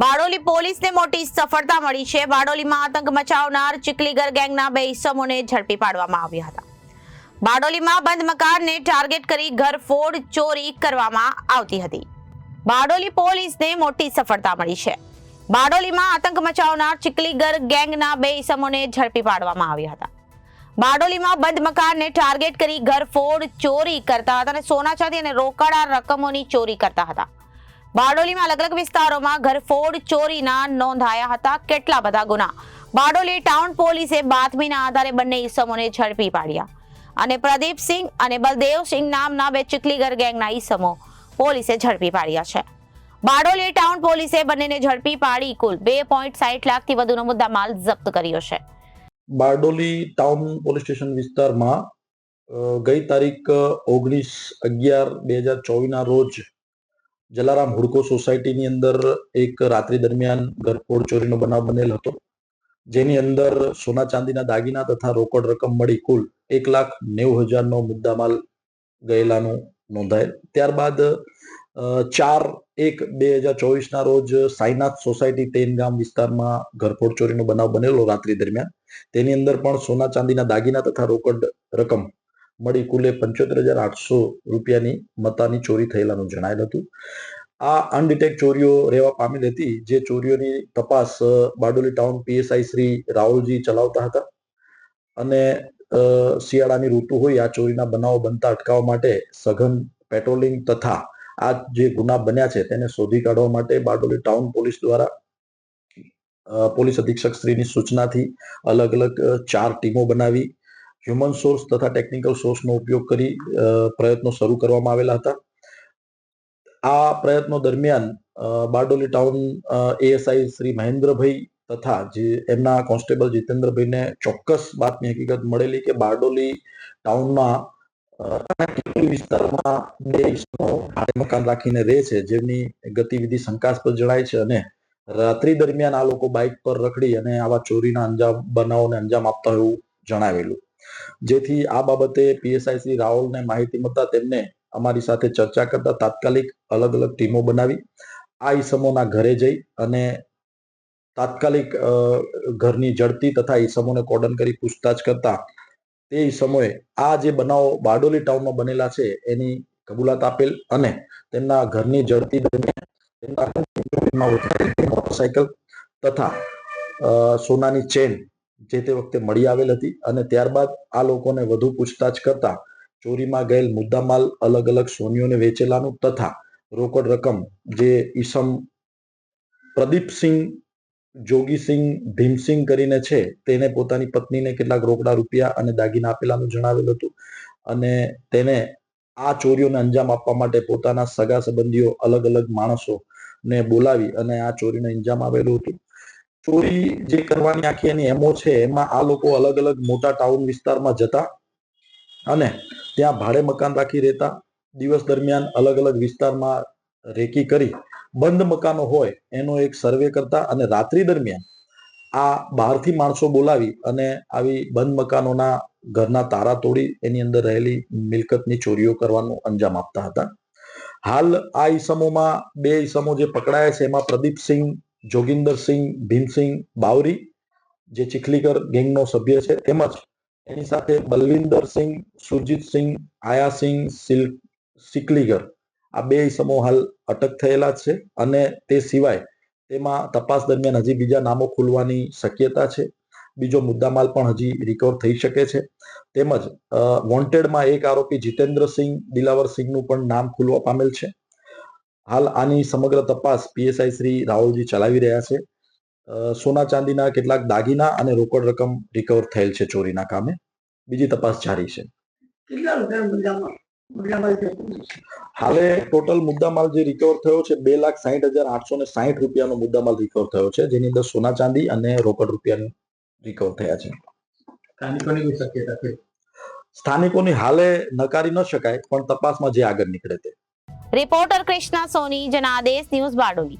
બારડોલી પોલીસને મોટી સફળતા મળી છે. બારડોલીમાં આતંક મચાવનાર ચીકલીગર ગેંગના બે ઇસમોને ઝડપી પાડવામાં આવ્યા હતા. બારડોલીમાં બંધ મકાનને ટાર્ગેટ કરી ઘરફોડ ચોરી કરવામાં આવતી હતી. બારડોલી પોલીસને મોટી સફળતા મળી છે. બારડોલીમાં આતંક મચાવનાર ચીકલીગર ગેંગના બે ઇસમોને ઝડપી પાડવામાં આવ્યા હતા. બારડોલીમાં બંધ મકાનને ટાર્ગેટ કરી ઘરફોડ ચોરી કરતા હતા અને સોના ચાંદી અને રોકડા રકમોની ચોરી કરતા હતા. બારડોલીમાં અલગ અલગ વિસ્તારોમાં ઘરફોડ ચોરીના નોંધાયા હતા. કેટલા બધા ગુના? બારડોલી ટાઉન પોલીસે બાતમીના આધારે બંને ઈસમોને ઝડપી પાડ્યા. અને પ્રદીપસિંહ અને બલદેવસિંહ નામના બે ચીખલીગર ગેંગના ઈસમો પોલીસે ઝડપી પાડ્યા છે. બારડોલી ટાઉન પોલીસે બંનેને ઝડપી પાડી કુલ બે પોઈન્ટ સાઈઠ લાખથી વધુનો મુદ્દા માલ જપ્ત કર્યો છે. બારડોલી ટાઉન પોલીસ સ્ટેશન વિસ્તારમાં ગઈ તારીખ ઓગણીસ અગિયાર બે હજાર ચોવીસના રોજ જલારામ હુડકો સોસાયટીની અંદર એક રાત્રિ દરમિયાન ઘરફોડ ચોરીનો બનાવ બનેલ હતો, જેની અંદર સોના ચાંદીના દાગીના તથા રોકડ રકમ મળી કુલ એક લાખ નેવું હજારનો મુદ્દામાલ ગયેલાનું નોંધાયેલ. ત્યારબાદ ચાર એક બે હજાર ચોવીસના રોજ સાઈનાથ સોસાયટી તેનગામ વિસ્તારમાં ઘરફોડ ચોરીનો બનાવ બનેલો રાત્રિ દરમિયાન. તેની અંદર પણ સોના ચાંદીના દાગીના તથા રોકડ રકમ મળી કુલે પંચોતેર હજાર આઠસો રૂપિયાની મતાની ચોરી થયેલાનું જણાયેલ હતું. આ અનડિટેક ચોરીઓ રહેવા પામેલ હતી જે ચોરીઓની તપાસ બારડોલી ટાઉન પીએસઆઈ શ્રી રાહુલજી ચલાવતા હતા. અને શિયાળાની ઋતુ હોય આ ચોરીના બનાવો બનતા અટકાવવા માટે સઘન પેટ્રોલિંગ તથા આ જે ગુના બન્યા છે તેને શોધી કાઢવા માટે બારડોલી ટાઉન પોલીસ દ્વારા પોલીસ અધિક્ષક શ્રીની સૂચનાથી અલગ અલગ ચાર ટીમો બનાવી હ્યુમન સોર્સ તથા ટેકનિકલ સોર્સનો ઉપયોગ કરી પ્રયત્નો શરૂ કરવામાં આવેલા હતા. આ પ્રયત્નો દરમિયાન બારડોલી ટાઉન એએસઆઈ શ્રી મહેન્દ્રભાઈ તથા જે એમના કોન્સ્ટેબલ જીતેન્દ્રભાઈને ચોક્કસ બાતની હકીકત મળેલી કે બારડોલી ટાઉનના વિસ્તારમાં બે મકાન રાખીને રહે છે, જેમની ગતિવિધિ શંકાસ્પદ જણાય છે અને રાત્રિ દરમિયાન આ લોકો બાઇક પર રખડી અને આવા ચોરીના અંજામ, બનાવોને અંજામ આપતા હોય એવું જણાવેલું. જેથી આ બાબતે પીએસઆઈ શ્રી રાહુલને માહિતી મળતા તેમને અમારી સાથે ચર્ચા કરતા તાત્કાલિક અલગ અલગ ટીમો બનાવી. આ ઈસમોના ઘરે જઈ અને તાત્કાલિક ઘરની જડતી તથા ઈસમોને કોર્ડન કરી પૂછતાછ કરતા તે ઈસમોએ આ જે બનાવો બારડોલી ટાઉનમાં બનેલા છે એની કબૂલાત આપેલ અને તેમના ઘરની જડતી દરમિયાન મોટરસાયકલ તથા સોનાની ચેન જે તે વખતે મળી આવેલ હતી અને ત્યારબાદ આ લોકોને વધુ પૂછતાછ કરતા ચોરીમાં ગયેલ મુદ્દામાલ અલગ અલગ સોનીઓને વેચેલાનું તથા રોકડ રકમ જે ઈસમ પ્રદીપસિંહ, જોગીસિંહ, ભીમસિંહ કરીને છે તેને પોતાની પત્નીને કેટલાક રોકડા રૂપિયા અને દાગીના આપેલાનું જણાવેલ હતું અને તેને આ ચોરીઓને અંજામ આપવા માટે પોતાના સગા સંબંધીઓ અલગ અલગ માણસો ને બોલાવી અને આ ચોરીને અંજામ આવેલું હતું. ચોરી જે કરવાની આખી એની એમો છે, એમાં આ લોકો અલગ અલગ મોટા ટાઉન વિસ્તારમાં જતા અને ત્યાં ભાડે મકાન રાખી રહેતા. દિવસ દરમિયાન અલગ અલગ વિસ્તારમાં રેકી કરી બંધ મકાનો હોય એનો એક સર્વે કરતા અને રાત્રિ દરમિયાન આ બહારથી માણસો બોલાવી અને આવી બંધ મકાનોના ઘરના તારા તોડી એની અંદર રહેલી મિલકતની ચોરીઓ કરવાનું અંજામ આપતા હતા. હાલ આ ઈસમોમાં બે ઈસમો જે પકડાયા છે, એમાં પ્રદીપસિંહ જોગિંદરસિંહ ભીમસિંહ બાવરી, જે ચીખલીકર ગેંગનો સભ્ય છે, તેમજ એની સાથે બલવિંદરસિંહ સુરજીતસિંહ આયાસિંહ સિલ, સિકલીગર. આ બે ઇસમો હાલ અટક થયેલા છે અને તે સિવાય તેમાં તપાસ દરમિયાન હજી બીજા નામો ખુલવાની શક્યતા છે. બીજો મુદ્દામાલ પણ હજી રિકવર થઈ શકે છે. તેમજ વોન્ટેડમાં એક આરોપી જીતેન્દ્રસિંહ દિલાવરસિંહનું પણ નામ ખુલવા પામેલ છે. હાલ આની સમગ્ર તપાસ પીએસઆઈ શ્રી રાહુલજી ચલાવી રહ્યા છે. સોના ચાંદીના કેટલાક દાગીના અને રોકડ રકમ રિકવર થયેલ છે ચોરીના કામે. બીજી તપાસ જારી છે. હાલે ટોટલ મુદ્દામાલ જે રિકવર થયો છે બે લાખ સાહીઠ હજાર આઠસો ને સાહીઠ રૂપિયાનો મુદ્દામાલ રિકવર થયો છે. જેની અંદર સોના ચાંદી અને રોકડ રૂપિયાનું રિકવર થયા છે. સ્થાનિકોની શક્યતા છે? સ્થાનિકોની હાલે નકારી ન શકાય પણ તપાસમાં જે આગળ નીકળે તે. Reporter Krishna Soni Janadesh news Bardoli.